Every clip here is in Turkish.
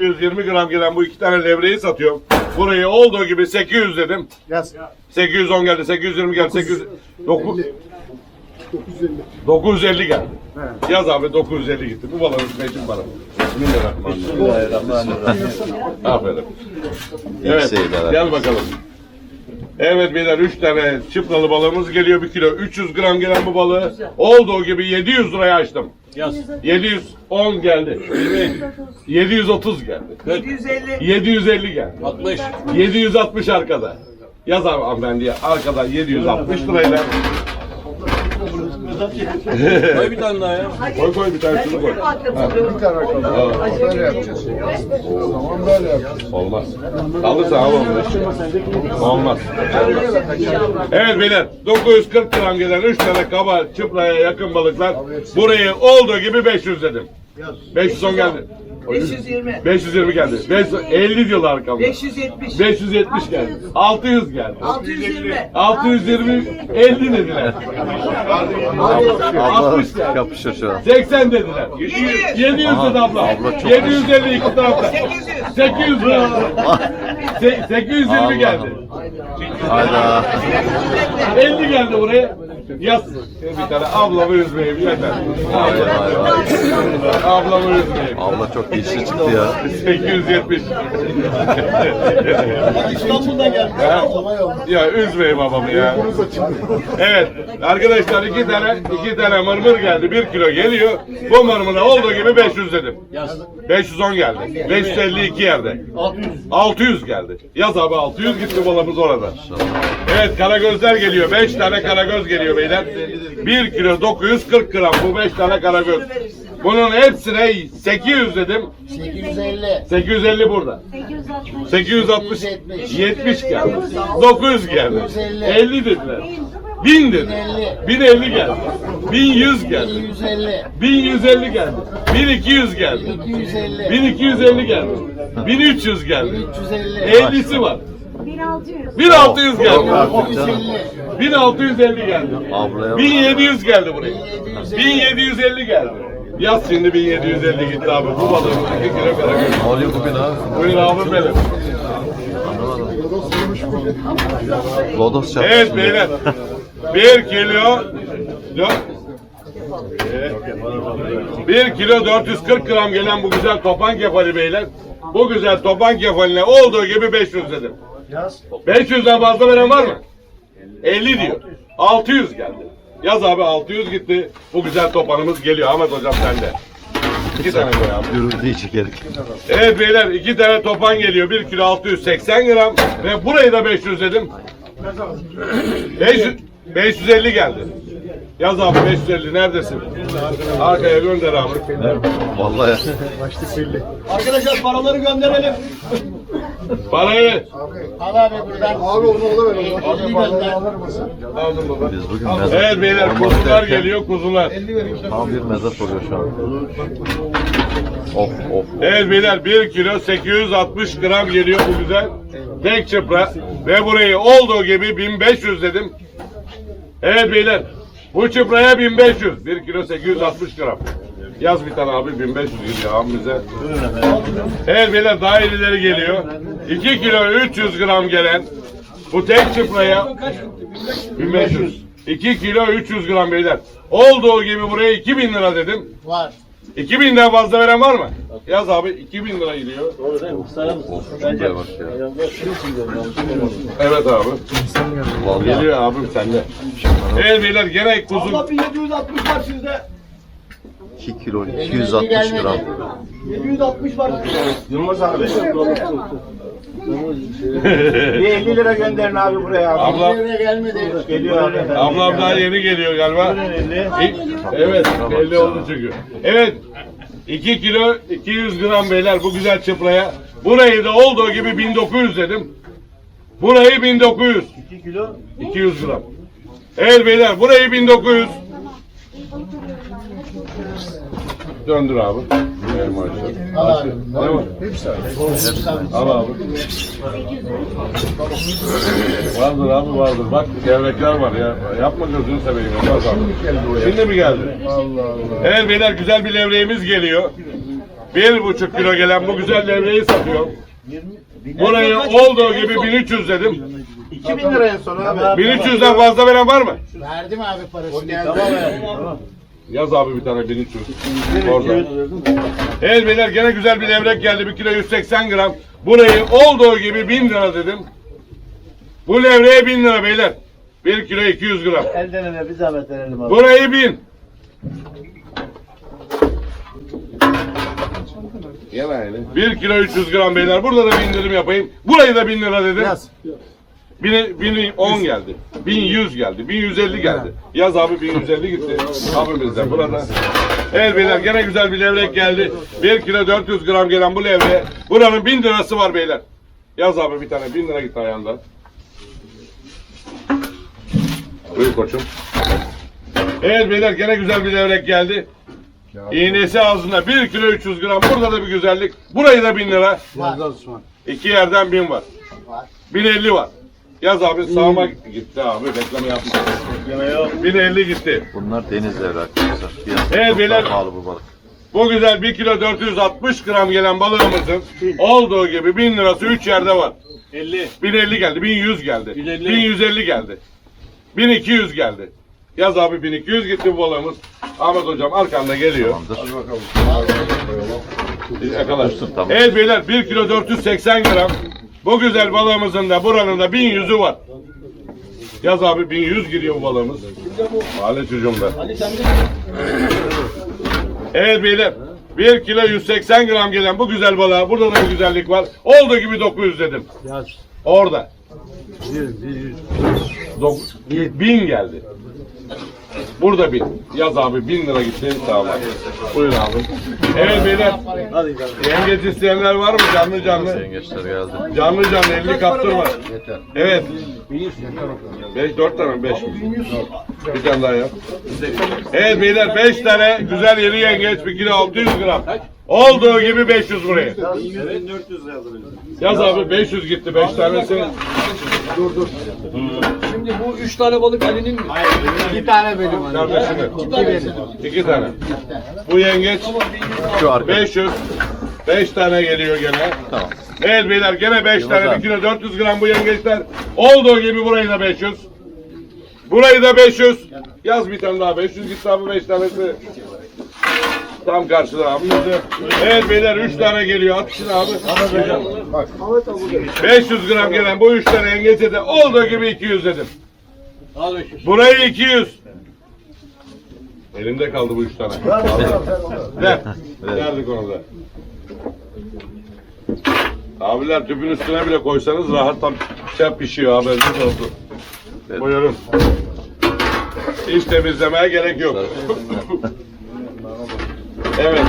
120 gram gelen bu iki tane levreyi satıyorum. Burayı olduğu gibi 800 dedim. Yaz. 810 geldi, 820 geldi, 800... 9... 950 geldi. Yaz abi 950 gitti. Bu balığın için para. Bismillahirrahmanirrahim. Aferin. Evet, gel bakalım. Evet beyler 3 tane çıpralı balığımız geliyor 1 kilo. 300 gram gelen bu balığı olduğu gibi 700 liraya açtım. Yaz. 710 geldi. 730 geldi. 750. 750 geldi. 60. 760 arkada. Yaz abi hanımefendiye arkada 760 lirayla. Koy bir tane daha ya. Koy koy bir tanesini koy. Bir tane kaldı. Böyle yapacağız. Tamam böyle yapacağız. Olmaz. Kalırsa al onu. Olmaz. Evet beyler 940 gram gelen 3 tane kaba çıpraya yakın balıklar. Burayı olduğu gibi 500 dedim. 510 geldi. 520. 520 geldi. 550 diyorlar arkamda. 570. 570 geldi. 600 geldi. 620. 620 50 dediler. 60 geldi. Kapışır şu an. 80 dediler. 700, 700 dedi abla. abla çok 750 iki tarafta. 800. 800 lira. Se- 820 geldi. Hayda. 50 geldi buraya. Yaz. Bir tane ablamı üzmeyeyim yeter. Abla- Ablamı üzmeyeyim. Abla çok işli çıktı ya. 870. İstanbul'dan geldi. Ya, ya üzmeyin babamı ya. Evet arkadaşlar iki tane iki tane mırmır geldi. Bir kilo geliyor. Bu mırmıra olduğu gibi 500 dedim. Yaz. 510 geldi. 552 yerde. 600 geldi. Yaz abi 600 gitti balamız orada. Evet karagözler geliyor. 5 tane karagöz geliyor beyler. 1 kilo 940 gram bu 5 tane karagöz. Bunun hepsine 800 dedim. 850. 850 burada. 860. 860 70 geldi. 900 geldi. 50 dediler. 1000 dedi. 1050 geldi. 1100 geldi. 150. 1150 geldi. 1200 geldi. 250. 1250 geldi. 1300 geldi. 350. 50'si var. 1600. 1600 geldi. Artık canım. 1650 geldi. Ablaya bak. 1700 geldi buraya. 1750 geldi. Yaz şimdi 1750 gitti abi. Bu balığın 2 kilo kadar. Ne oluyor bugün abi? Buyur abi benim. Lodos çarptı. Evet beyler. 1 kilo dört- Evet. 1 kilo 440 gram gelen bu güzel topan kefali beyler. Bu güzel topan kefaline olduğu gibi 500 dedim. 500'den fazla veren var mı? 50 diyor. 600 geldi. Yaz abi 600 gitti. Bu güzel topanımız geliyor. Ahmet hocam sende. İki tane koy abi. Gürültüyü çekerek. Evet beyler iki tane topan geliyor. 1 kilo 680 gram. Ve burayı da 500 dedim. 500, 550 geldi. Yaz abi 550 neredesin? Arkaya gönder abi. Vallahi. Arkadaşlar paraları gönderelim. Parayı Al abi buradan. Abi onu alıver. Onu alır mısın? aldım baba. Biz bugün mezar. Evet beyler kuzular geliyor kuzular. Tam bir mezar oluyor şu an. Of of. Evet beyler 1 kilo 860 gram geliyor bu güzel. Tek çıpra. Ve burayı olduğu gibi 1500 dedim. Evet beyler. Bu çıpraya 1500. 1 kilo 860 gram. Yaz bir tane abi 1500 geliyor abi bize. Evet beyler daha iyileri geliyor. 2 kilo 300 gram gelen bu tek çıpraya 1500. 2 kilo 300 gram beyler. Olduğu gibi buraya 2000 lira dedim. Var. 2000'den fazla veren var mı? Yaz abi 2000 lira gidiyor. Of. Şuraya bak ya. Evet abi. Vallahi. Geliyor abim sende. Evet beyler gene kuzu. Abla bir 760 var sizde. 2 kilo 260 gram. 760 var. Yılmaz abi. Bir 50 lira gönderin abi buraya abi. Abla, Nereye gelmedi. Geliyor abi. ablam daha yeni geliyor galiba. İlk- Evet belli oldu çünkü. Evet 2 kilo 200 gram beyler bu güzel çıpraya. Burayı da olduğu gibi 1900 dedim. Burayı 1900. 2 kilo 200 gram. Evet beyler burayı 1900. Döndür abi. Evet, maşallah. Al abi. Ne var? Hepsi abi. Al abi. vardır abi vardır. Bak gevrekler var ya. Yapma gözünü seveyim. Olmaz abi. Şimdi mi geldi? Allah Allah. Evet beyler güzel bir levreğimiz geliyor. bir buçuk kilo gelen bu güzel levreyi satıyorum. Burayı olduğu gibi 1300 dedim. 2000 lira en son abi. 1300'den fazla veren var mı? Verdim abi parasını. Geldi. Yaz abi bir tane 1300. Orada. Evet beyler gene güzel bir levrek geldi. 1 kilo 180 gram. Burayı olduğu gibi 1000 lira dedim. Bu levreye 1000 lira beyler. 1 kilo 200 gram. Elden ele bir zahmet verelim abi. Burayı 1000. Gel aynı. 1 kilo 300 gram beyler. Burada da 1000 dilim yapayım. Burayı da 1000 lira dedim. Yaz. 1010 geldi. 1100 geldi. 1150 geldi. Yaz abi 1150 gitti. Abimizden burada. Evet beyler gene güzel bir levrek geldi. 1 kilo 400 gram gelen bu levre. Buranın 1000 lirası var beyler. Yaz abi bir tane 1000 lira gitti ayağından. Buyur koçum. Evet beyler gene güzel bir levrek geldi. İğnesi ağzında 1 kilo 300 gram. Burada da bir güzellik. Burayı da 1000 lira. İki yerden 1000 var. 1050 var. Yaz abi sağıma gitti abi. Reklam yapma. 1050 gitti. Bunlar deniz devre arkadaşlar. Fiyatı Evet, çok beyler. daha pahalı bu balık. Bu güzel 1 kilo 460 gram gelen balığımızın olduğu gibi 1000 lirası 3 yerde var. 50. 1050 geldi, 1100 geldi, 150. 1150 geldi, 1200 geldi. Yaz abi 1200 gitti bu balığımız. Ahmet hocam arkanda geliyor. Tamamdır. Yakalaş. Tamam. Evet beyler 1 kilo 480 gram. Bu güzel balığımızın da buranın da 1100'ü var. Yaz abi 1100 giriyor bu balığımız. Mahalle çocuğum ben. Evet beyler 1 kilo 180 gram gelen bu güzel balığa burada da bir güzellik var. Olduğu gibi 900 dedim. Orada. Dok- 1000 geldi. Burada 1000. Yaz abi 1000 lira gitti. Sağ ol. Buyur abi. Evet beyler. Yengeç isteyenler var mı canlı canlı? Yengeçler geldi. Canlı canlı 50 kaptırma. Evet. 5 4 tane 5 Bir tane daha yap. Evet beyler 5 tane güzel yeri yengeç 1 kilo 600 gram. Olduğu gibi 500 buraya. 1400 lira Yaz abi 500 gitti 5 tanesi. Şimdi bu 3 tane balık Ali'nin mi? İki tane bölüm var. Kardeşime. 2 tane. Bu yengeç Şu arka. 500. 5 tane geliyor gene. Tamam. Evet beyler gene 5 Yılmaz tane abi. 1 kilo 400 gram bu yengeçler. Olduğu gibi burayı da 500. Burayı da 500. Yaz bir tane daha 500 gitti abi 5 tanesi. Tam karşıda abi. Evet beyler 3 tane geliyor. At şunu abi. 500 gram gelen bu 3 tane yengeçe de olduğu gibi 200 dedim. Al 500. Burayı 200. Elimde kaldı bu 3 tane. Ver. Verdik onu da. Abiler tüpün üstüne bile koysanız rahat tam şey pişiyor haberiniz olsun. Buyurun. Hiç temizlemeye gerek yok. evet.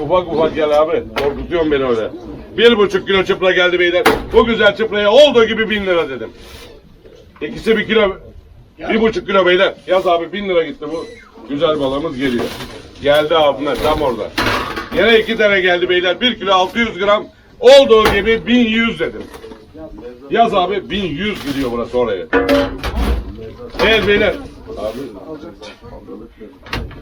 Ufak ufak gel abi. Korkutuyorsun beni öyle. Bir buçuk kilo çıpra geldi beyler. Bu güzel çıpraya olduğu gibi bin lira dedim. İkisi bir kilo, bir buçuk kilo beyler. Yaz abi bin lira gitti bu. Güzel balığımız geliyor. Geldi abime tam orada. Yine iki tane geldi beyler. Bir kilo 600 gram. Olduğu gibi 1100 dedim. Yaz abi 1100 gidiyor burası oraya. Evet beyler.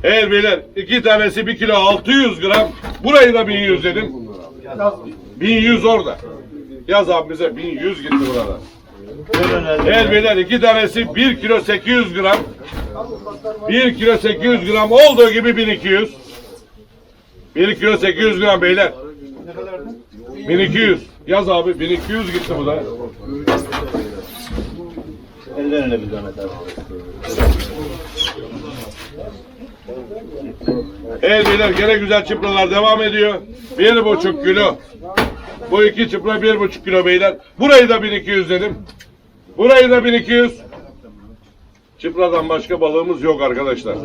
Evet beyler. iki tanesi 1 kilo 600 gram. Burayı da 1100 dedim. 1100 orada. Yaz abi bize 1100 gitti burada. Evet beyler iki tanesi 1 kilo 800 gram. 1 kilo 800 gram olduğu gibi 1200. 1 kilo 800 gram beyler. 1200. Yaz abi 1200 gitti bu da. Elden ele bir zahmet abi. Evet beyler gene güzel çıpralar devam ediyor. Bir buçuk kilo. Bu iki çıpra bir buçuk kilo beyler. Burayı da 1200 dedim. Burayı da 1200. Çıpradan başka balığımız yok arkadaşlar.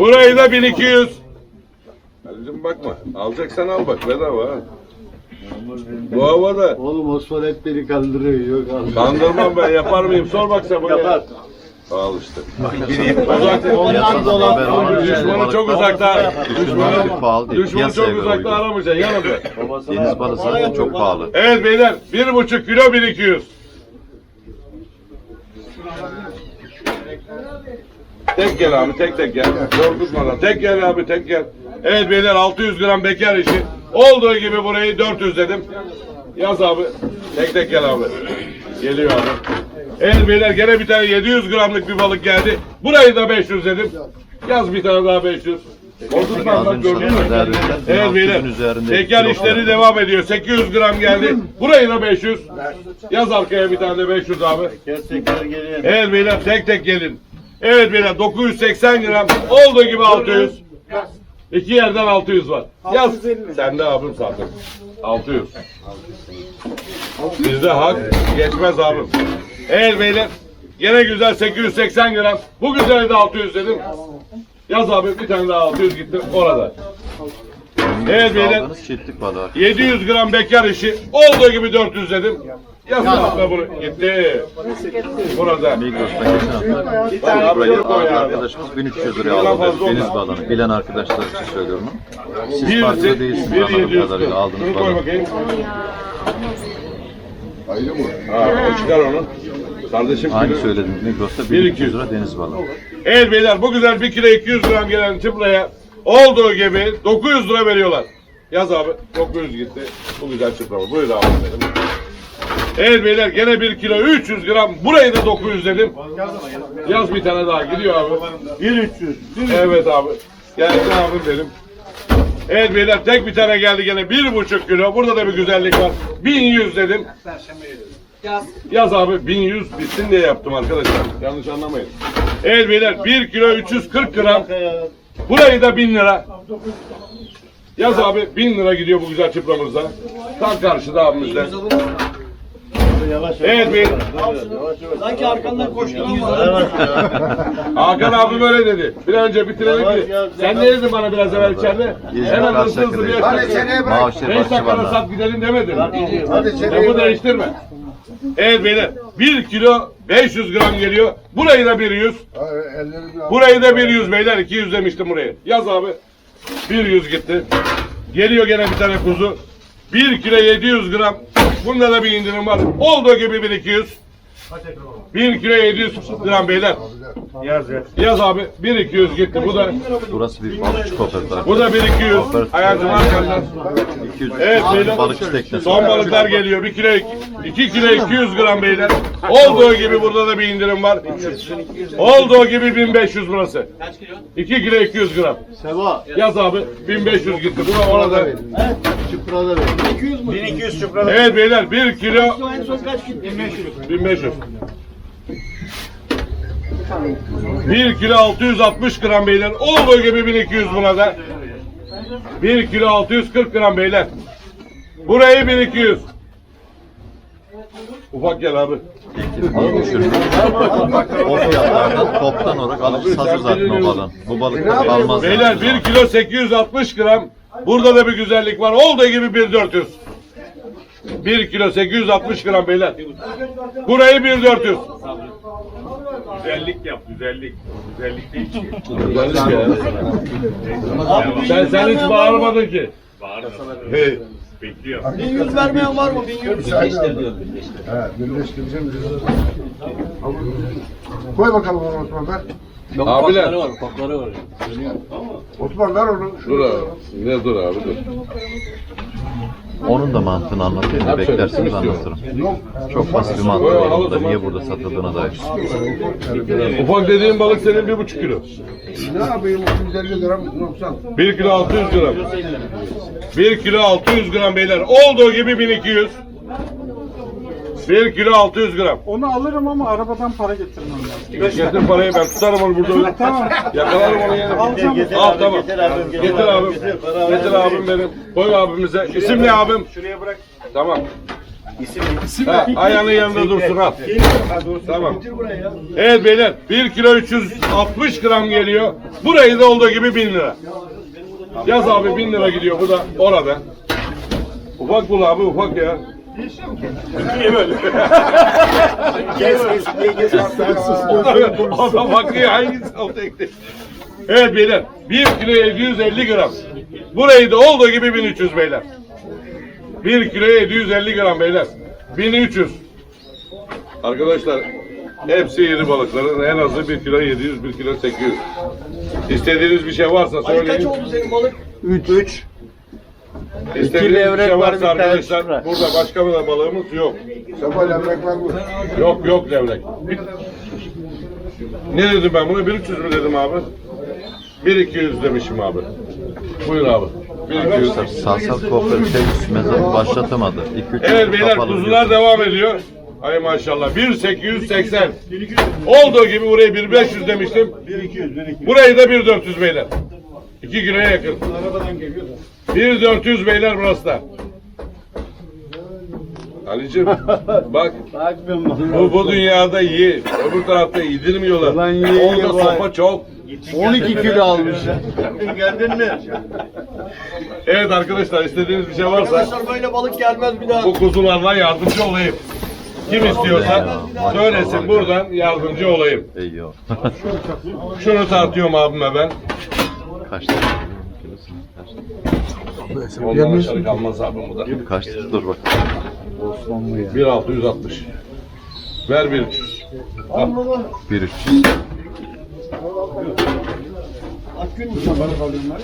Burayı da 1200. Halicim bakma. Alacaksan al bak bedava ha. Bu havada. Oğlum Osman beni kandırıyor. Yok abi. Kandırmam ben yapar mıyım? Sor bak sen bana. Yapar. Al işte. Uzakta. Ondan dolayı Düşmanı çok uzakta. Düşmanı pahalı değil. Düşmanı çok uzakta uygun. aramayacaksın yanında. Deniz balığı zaten çok pahalı. Evet beyler bir buçuk kilo 1200. Tek gel abi tek tek gel. Korkutmadan. Tek gel abi tek gel. Evet beyler 600 gram bekar işi. Olduğu gibi burayı 400 dedim. Yaz abi. Tek tek gel abi. Geliyor abi. Evet beyler gene bir tane 700 gramlık bir balık geldi. Burayı da 500 dedim. Yaz bir tane daha 500. Korkutma Az bak önce gördün mü? Evet beyler. 1600'ün üzerinde Teker işleri devam ediyor. 800 gram geldi. Burayı da 500. Yaz arkaya bir tane de 500 abi. Gerçekler geliyor. Evet beyler tek tek gelin. Evet beyler 980 gram. Olduğu gibi 600. İki yerden 600 var. Yaz. Sen de abim zaten. 600. Bizde hak geçmez abim. Evet beyler. Gene güzel 880 gram. Bu güzeli de 600 dedim. Yaz abi bir tane daha 600 gitti orada. Evet beyler. Aldığınız çiftlik balığı. 700 gram bekar işi. Olduğu gibi 400 dedim. Abla bunu. Gitti. Burada. Migros'ta geçen hafta Abi, burayı yok o aldı ya. arkadaşımız 1300 liraya aldı deniz balığını. Bilen arkadaşlar için söylüyorum. Siz Bir, bir, değilsiniz bir anladığım 700 kadarıyla aldığınız balığı. Ayrı mı? Ha, o çıkar onu. Kardeşim Aynı kilo- söyledim Migros'ta 1200 1200 lira deniz balığı. Evet beyler bu güzel 1 kilo 200 gram gelen çıpraya olduğu gibi 900 lira veriyorlar. Yaz abi 900 gitti. Bu güzel çıprama. Buyur abi benim. Evet beyler gene 1 kilo 300 gram. Burayı da 900 dedim. Yaz bir tane daha gidiyor abi. 1300. Evet abi. Geldi abim benim. Evet beyler tek bir tane geldi gene bir buçuk kilo. Burada da bir güzellik var. 1100 dedim. Yaz abi 1100 bitsin diye yaptım arkadaşlar. Yanlış anlamayın. Evet beyler 1 kilo 340 gram. Burayı da 1000 lira. Yaz abi 1000 lira gidiyor bu güzel çıpramızda. Tam karşıda abimizde. Evet beyler. Sanki arkandan koşturan var. Hakan abi böyle dedi. Bir an önce bitirelim ki. Sen ne dedin bana biraz evvel içeride? Hemen hızlı hızlı bir Hadi yaşa. seneye bırak. Maaşlı 5 dakikada bahçıvanlar. sat gidelim demedin. Hadi seneye Lafı bırak. değiştirme. Evet beyler 1 kilo 500 gram geliyor. Burayı da 100. Ha, elleri bir al. Burayı da 100 beyler 200 demiştim buraya. Yaz abi. 100 gitti. Geliyor gene bir tane kuzu. 1 kilo 700 gram. Bunda da bir indirim var. Olduğu gibi 1200. 1 kilo 700 gram beyler. Yaz yaz. Yaz abi. 1200 gitti. Bu da Burası bir balıkçı kooperatifi. bu da 1200. Hayatım arkandan. 200 Evet beyler. balıkçı teknesi. Son balıklar geliyor. 1 kilo 2 kilo 200 gram beyler. Olduğu gibi burada da bir indirim var. Olduğu gibi 1500 burası. Kaç kilo? 2 kilo 200 gram. Seba. Yaz abi 1500 gitti. Bu da orada. Çuprada ver. 200 mü? 1200 çupralı. Evet beyler 1 kilo En son kaç gitti? 1500. 1500. 1 kilo 660 gram beyler. Olduğu gibi 1200 buna da. 1 kilo 640 gram beyler. Burayı 1200. Ufak gel abi. Balık düşürün. O toptan olarak alıcısı hazır zaten o balığın. Bu balık kalmaz. Beyler 1 kilo 860 gram. Burada da bir güzellik var. Olduğu gibi 1400. 1 kilo 860 gram beyler. Burayı 1400. Güzellik yap, güzellik. Güzellik değil ki. Güzellik ya. Sen, sen hiç bağırmadın ki. Bağırma. Hey. Bekliyor. 1100 vermeyen var mı? 1100. He, birleştireceğim. Koy bakalım onu Osman ver. Abiler. var, ufakları var. Osman ver onu. Dur abi. Ne dur abi dur. Onun da mantığını anlatayım da beklersiniz anlatırım. Çok basit bir mantığı var burada. Niye burada satıldığına dair. Ufak dediğin balık senin bir buçuk kilo. Ne yapayım? 250 gram 90. 1 kilo 600 gram. 1 kilo 600 gram beyler. Olduğu gibi 1200. 1 kilo 600 gram. Onu alırım ama arabadan para getirmem lazım. Getir parayı ben tutarım onu burada. Tamam. Yakalarım onu yerim. Alacağım. Al tamam. Getir abim. Getir abim benim. Koy abimize. İsim ne abim? Şuraya bırak. Tamam. Ha, ayağının yanında dursun al. Tamam. Evet beyler 1 kilo 360 gram geliyor. Burayı da olduğu gibi 1000 lira. Yaz abi 1000 lira gidiyor bu da orada. Ufak bul abi ufak ya. Niye böyle? Adam bakıyor hangisi o tekte. Evet beyler 1 kilo 750 gram. Burayı da olduğu gibi 1300 beyler. 1 kilo 750 gram beyler. 1300. Arkadaşlar Hepsi iri balıkların. En azı 1 kilo 700, 1 kilo 800. İstediğiniz bir şey varsa Ali kaç söyleyin. oldu senin balık? 3. 3. Bir levrek var, bir tane arkadaşlar çupra. burada başka bir balığımız yok. Sefa levrek var mı? Yok yok levrek. Bir- Ne dedim ben buna? 1300 mü dedim abi? 1200 demişim abi. Buyur abi. 1200. Sarsal kooperatif mezarı başlatamadı. 2-3 Evet beyler kuzular devam ediyor. Ay maşallah. 1880. Olduğu gibi burayı 1500 demiştim. 1200, 1200. Burayı da 1400 beyler. 2 kiloya yakın. 1400 beyler burası da. Ali'cim bak bu, bu dünyada iyi. Öbür tarafta yedirmiyorlar. Ulan ye, ye, Orada vay. sopa çok. 12 kilo almış. Geldin mi? Evet arkadaşlar istediğiniz bir şey varsa Arkadaşlar böyle balık gelmez bir daha. bu kuzularla yardımcı olayım. Kim istiyorsa söylesin buradan yardımcı olayım. O. Şunu tartıyorum abime ben. Kaçtı? Ondan aşağı kalmaz abim bu da. Kaçtı? Dur bak. 1660. Ver 1300. Al. 1300.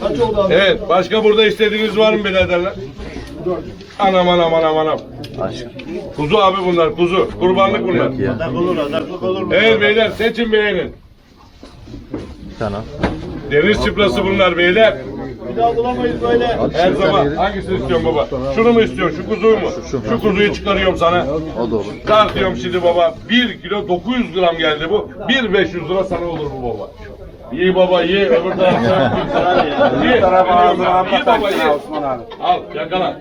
Kaç oldu abi? Evet başka burada istediğiniz var mı biraderler? Anam anam anam anam. Aşk. Kuzu abi bunlar kuzu. Kurbanlık bunlar. Ya. Adak olur, adaklık olur mu? Evet beyler seçin beğenin. Bir tane. Deniz çıprası bunlar beyler. Bir daha bulamayız böyle. Her zaman. Hangisini istiyorsun baba? Şunu mu istiyorsun? Şu kuzuyu mu? Şu kuzuyu çıkarıyorum sana. O da olur. Tartıyorum şimdi baba. 1 kilo 900 gram geldi bu. 1500 lira sana olur bu baba. İyi baba iyi. Öbür tarafta. İyi. İyi baba iyi. Al yakala.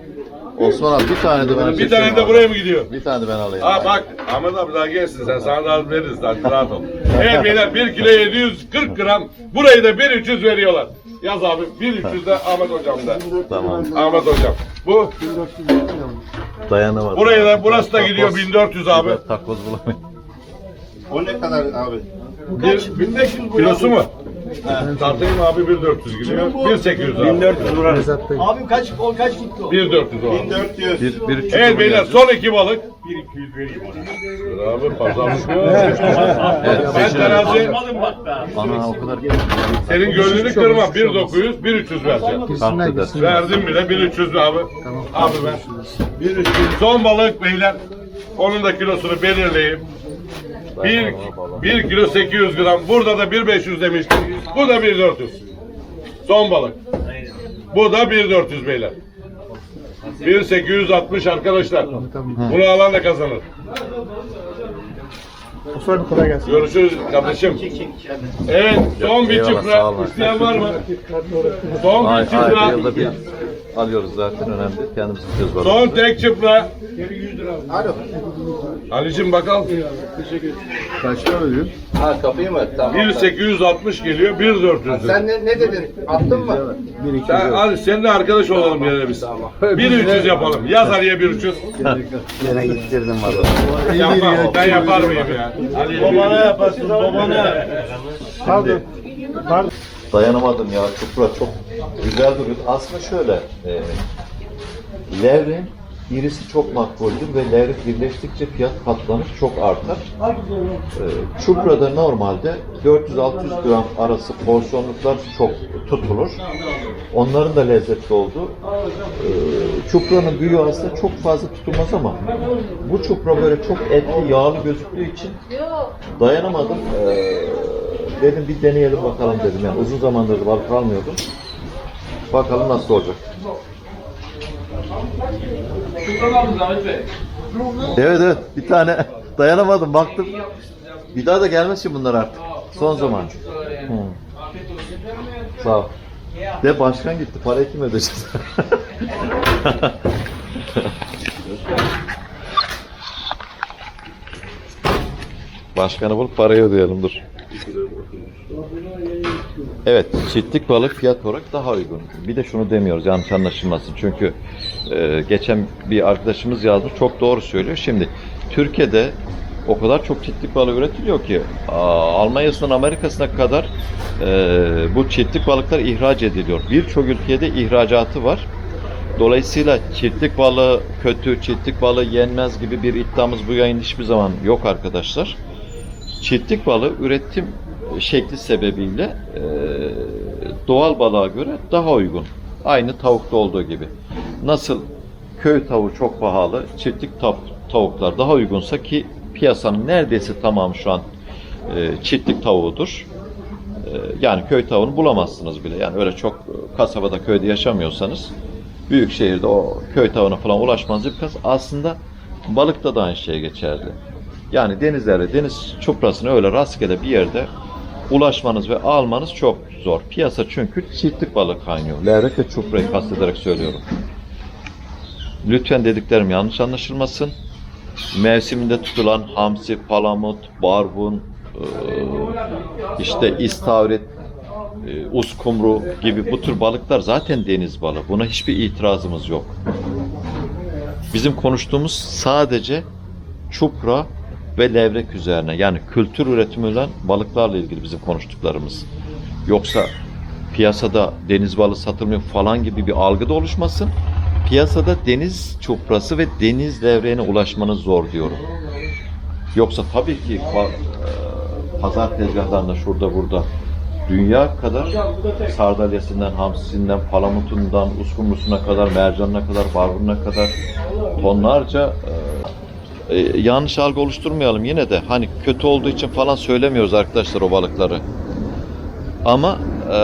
Osman abi bir tane de ben Bir tane de buraya mı gidiyor? Bir tane de ben alayım. Ha bak Ahmet abi daha gelsin sen sana da veririz daha rahat ol. Evet beyler 1 kilo 740 gram burayı da 1300 veriyorlar. Yaz abi 1300 de Ahmet hocam da. Tamam. Ahmet hocam. Bu Dayanamadım. buraya da burası da gidiyor 1400 abi. Takoz bulamıyorum. O ne kadar abi? Bir, 1500 bu kilosu mu? Tartayım abi 1400 gidiyor. 1800 abi. 1400 vurarız. Abi kaç, o kaç gitti o? 1400 o. 1400. Bir, bir Evet beyler son iki balık. 1200 vereyim ona. Abi pazarlık yok. Ben terazi Ana o kadar senin gönlünü kırmam. 1900 1300 vereceğim. Verdim bile 1300 abi. Abi ben. 1300. Son balık beyler. Onun da kilosunu belirleyeyim. 1, 1 kilo 800 gram. Burada da 1500 demiştim. Bu da 1400. Son balık. Bu da 1400 beyler. 1860 arkadaşlar. Bunu alan da kazanır. Osman abi kolay gelsin. Görüşürüz kardeşim. Evet son bir Eyvallah, sağ çıpra. olun. İsteyen var mı? Son bir Ay, ay, çıpra. yılda bir alıyoruz zaten önemli. Kendimiz tutuyoruz balığı. Son tek çıpra. Ali'cim bakalım. Kaçta veriyorsun? Ha kapıyı mı? Tamam. 1860 geliyor, 1400 lira. Sen ne, ne dedin? Attın mı? Sen, Ali seninle arkadaş olalım yine biz. 1300 yapalım. Yaz Ali'ye 1300. Yine gittirdim valla. Yapmam. Ben yapar mıyım ya? Babana 1300. yaparsın, babana. Pardon. Pardon. Dayanamadım ya. Çupra çok güzel duruyor. Aslında şöyle. E, levreğin irisi çok makbuldür ve levrek birleştikçe fiyat katlanır çok artar. E, çuprada normalde 400-600 gram arası porsiyonluklar çok tutulur. Onların da lezzetli olduğu. E, çupranın büyüğü aslında çok fazla tutulmaz ama bu çupra böyle çok etli, yağlı gözüktüğü için dayanamadım. Ee, dedim bir deneyelim bakalım dedim. Yani uzun zamandır balık almıyordum. Bakalım nasıl olacak. Evet evet bir tane dayanamadım baktım. Bir daha da gelmesin bunlar artık. Son zaman. Hı. Sağ ol. De başkan gitti. Parayı kim ödeyecek? Başkanı bulup parayı ödeyelim dur. Evet, çiftlik balık fiyat olarak daha uygun. Bir de şunu demiyoruz yanlış anlaşılmasın. Çünkü e, geçen bir arkadaşımız yazdı, çok doğru söylüyor. Şimdi Türkiye'de o kadar çok çiftlik balığı üretiliyor ki Almanya'sından Amerika'sına kadar e, bu çiftlik balıklar ihraç ediliyor. Birçok ülkede ihracatı var. Dolayısıyla çiftlik balığı kötü, çiftlik balığı yenmez gibi bir iddiamız bu yayın hiçbir zaman yok arkadaşlar. çiftlik balığı üretim şekli sebebiyle e, doğal balığa göre daha uygun. Aynı tavukta olduğu gibi. Nasıl köy tavuğu çok pahalı, çiftlik tav- tavuklar daha uygunsa ki piyasanın neredeyse tamamı şu an e, çiftlik tavuğudur. E, yani köy tavuğunu bulamazsınız bile. Yani öyle çok kasabada köyde yaşamıyorsanız büyük şehirde o köy tavuğuna falan ulaşmanız imkansız. Aslında balıkta da aynı şey geçerli. Yani denizlerde, deniz çuprasına öyle rastgele bir yerde ulaşmanız ve almanız çok zor. Piyasa çünkü çiftlik balık kaynıyor. Levrek ve çuprayı kastederek söylüyorum. Lütfen dediklerim yanlış anlaşılmasın. Mevsiminde tutulan hamsi, palamut, barbun, işte istavrit, uskumru gibi bu tür balıklar zaten deniz balığı. Buna hiçbir itirazımız yok. Bizim konuştuğumuz sadece çupra ve levrek üzerine yani kültür üretimi olan balıklarla ilgili bizim konuştuklarımız. Yoksa piyasada deniz balığı satılmıyor falan gibi bir algı da oluşmasın. Piyasada deniz çuprası ve deniz levreğine ulaşmanız zor diyorum. Yoksa tabii ki e, pazar tezgahlarında şurada burada dünya kadar sardalyasından, hamsisinden, palamutundan, uskumrusuna kadar, mercanına kadar, barbununa kadar tonlarca e, e, yanlış algı oluşturmayalım yine de hani kötü olduğu için falan söylemiyoruz arkadaşlar o balıkları. Ama e,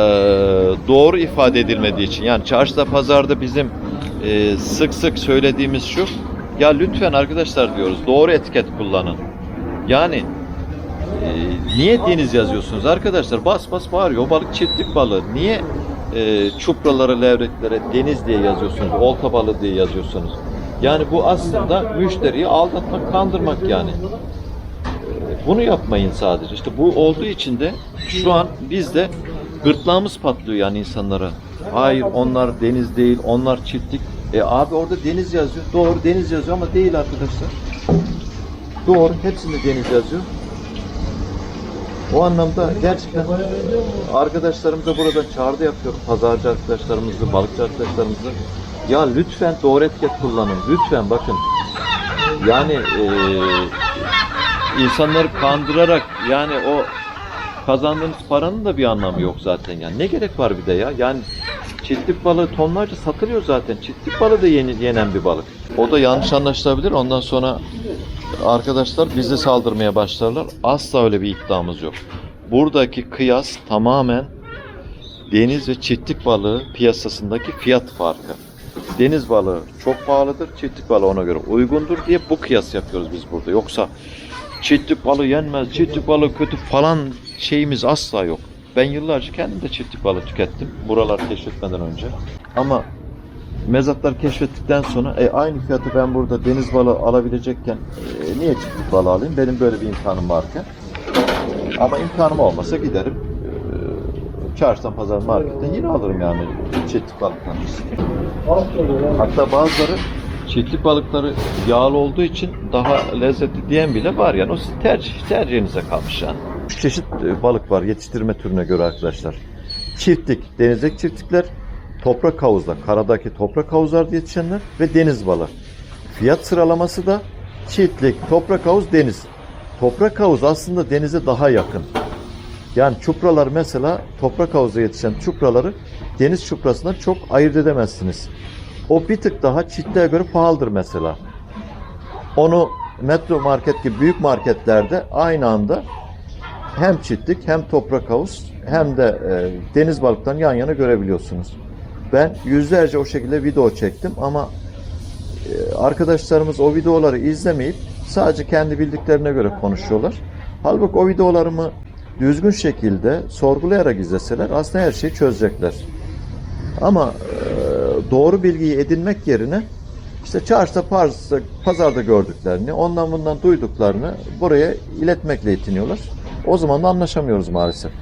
doğru ifade edilmediği için yani çarşıda pazarda bizim e, sık sık söylediğimiz şu ya lütfen arkadaşlar diyoruz doğru etiket kullanın. Yani e, niye deniz yazıyorsunuz arkadaşlar? Bas bas bağırıyor. O balık çiftlik balığı. Niye e, çupralara, levreklere deniz diye yazıyorsunuz? Olta balığı diye yazıyorsunuz? Yani bu aslında müşteriyi aldatmak, kandırmak yani. Bunu yapmayın sadece. İşte bu olduğu için de şu an bizde gırtlağımız patlıyor yani insanlara. Hayır onlar deniz değil, onlar çiftlik. E abi orada deniz yazıyor. Doğru deniz yazıyor ama değil arkadaşlar. Doğru hepsinde deniz yazıyor. O anlamda gerçekten arkadaşlarımıza buradan çağrı yapıyorum. Pazarcı arkadaşlarımızı, balıkçı arkadaşlarımızı. Ya lütfen doğru etiket kullanın. Lütfen bakın. Yani eee insanları kandırarak yani o kazandığınız paranın da bir anlamı yok zaten yani. Ne gerek var bir de ya? Yani çiftlik balığı tonlarca satılıyor zaten. Çiftlik balığı da yeni, yenen bir balık. O da yanlış anlaşılabilir. Ondan sonra arkadaşlar bize saldırmaya başlarlar. Asla öyle bir iddiamız yok. Buradaki kıyas tamamen deniz ve çiftlik balığı piyasasındaki fiyat farkı. Deniz balığı çok pahalıdır, çiftlik balığı ona göre uygundur diye bu kıyas yapıyoruz biz burada. Yoksa çiftlik balığı yenmez, çiftlik balığı kötü falan şeyimiz asla yok. Ben yıllarca kendim de çiftlik balığı tükettim. Buralar keşfetmeden önce. Ama mezatlar keşfettikten sonra e, aynı fiyatı ben burada deniz balığı alabilecekken e, niye çiftlik balığı alayım? Benim böyle bir imkanım varken. Ama imkanım olmasa giderim çarşıdan pazar marketten yine alırım yani çiftlik balıktan. Hatta bazıları çiftlik balıkları yağlı olduğu için daha lezzetli diyen bile var yani o sizin tercih, tercihinize kalmış yani. Üç çeşit e, balık var yetiştirme türüne göre arkadaşlar. Çiftlik, denizdeki çiftlikler, toprak havuzda, karadaki toprak havuzlarda yetişenler ve deniz balığı. Fiyat sıralaması da çiftlik, toprak havuz, deniz. Toprak havuz aslında denize daha yakın. Yani çupralar mesela toprak havuzda yetişen çupraları deniz çuprasından çok ayırt edemezsiniz. O bir tık daha çiftliğe göre pahalıdır mesela. Onu metro market gibi büyük marketlerde aynı anda hem çiftlik hem toprak havuz hem de e, deniz balıklarını yan yana görebiliyorsunuz. Ben yüzlerce o şekilde video çektim ama e, arkadaşlarımız o videoları izlemeyip sadece kendi bildiklerine göre konuşuyorlar. Halbuki o videolarımı düzgün şekilde sorgulayarak izleseler aslında her şeyi çözecekler. Ama e, doğru bilgiyi edinmek yerine işte çarşıda, pazarda, pazarda gördüklerini, ondan bundan duyduklarını buraya iletmekle yetiniyorlar. O zaman da anlaşamıyoruz maalesef.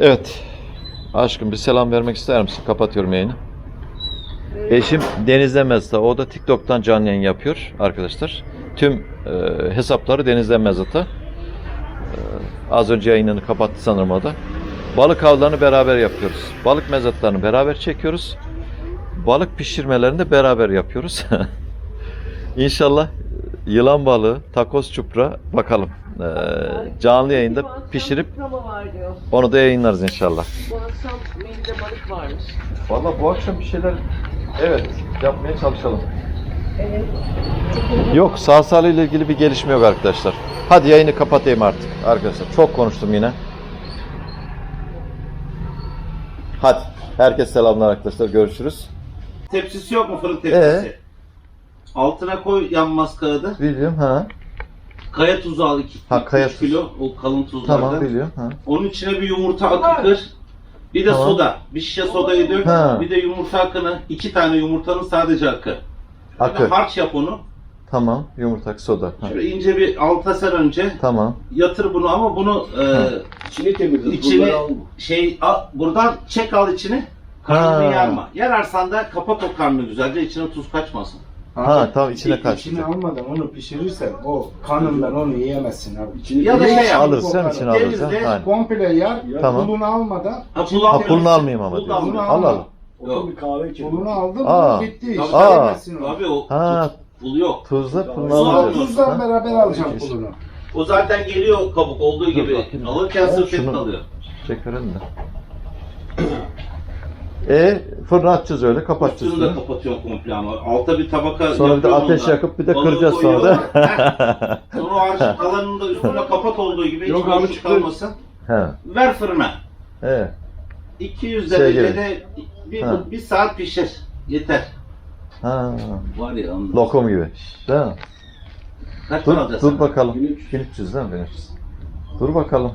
Evet. Aşkım bir selam vermek ister misin? Kapatıyorum yayını. Eşim Deniz'de Mezata. O da TikTok'tan canlı yayın yapıyor arkadaşlar. Tüm e, hesapları Deniz'de Mezata. E, az önce yayınını kapattı sanırım o da. Balık avlarını beraber yapıyoruz. Balık mezatlarını beraber çekiyoruz. Balık pişirmelerini de beraber yapıyoruz. İnşallah yılan balığı, takos çupra bakalım. Ee, canlı yayında pişirip onu da yayınlarız inşallah. Bu akşam menüde balık varmış. Valla bu akşam bir şeyler evet yapmaya çalışalım. Yok sağ salı ile ilgili bir gelişme yok arkadaşlar. Hadi yayını kapatayım artık arkadaşlar. Çok konuştum yine. Hadi. Herkes selamlar arkadaşlar. Görüşürüz. Tepsisi yok mu fırın tepsisi? Altına koy yanmaz kağıdı. Biliyorum ha. Kaya tuzu al 2 Ha, kaya tuzu. kilo o kalın tuzlardan. Tamam biliyorum ha. Onun içine bir yumurta akı kır. Bir de Tamam. soda. Bir şişe sodayı dök. Ha. Bir de yumurta akını. iki tane yumurtanın sadece akı. Akı. harç yap onu. Tamam. Yumurtak soda. Ha. Şöyle ince bir alta ser önce. Tamam. Yatır bunu ama bunu e, İçini temizle. içini şey al, buradan çek al içini. Karnını Ha. yarma. Yararsan da kapat o karnını güzelce içine tuz kaçmasın. Ha tamam içine kaçacak. almadan onu pişirirsen o kanından onu yiyemezsin abi. İçini Ya da şey yap. Alırsam içine. Denizde Aynen. Komple yar, Tamam. pulunu almadan Ha, pul Ha pulunu almayayım ama Pul da diyorsun. almayalım. Al al. Yok. kahve içelim. pulunu aldın Aa. mı bitti iş. Aa. Onu. Abi o Ha pul yok. tuzla pulunu Tuz alacağız. Tuzla Ha? beraber alacağım pulunu. O zaten geliyor kabuk olduğu gibi. bakayım. Alırken Ha, şunu- alıyor. Çekerim de. E fırına atacağız öyle kapatacağız. Üstünü de sonra. kapatıyorum komple ama. Alta bir tabaka Sonra bir de yapıyorum ateş ondan. yakıp bir de Balığı kıracağız sonra da. koyuyorum. Sonra o harcın kalanını da üstüne kapat olduğu gibi. Yok hiç abi, boşluk çıktı. kalmasın. He. Ver fırına. Evet. 200 Şey derecede bir, Ha. bir saat pişir. Yeter. Ha. Var ya ondan. Lokum gibi. Değil mi? Kaç Dur, dur bakalım. 1300. 1300 değil mi? 1300. Dur bakalım.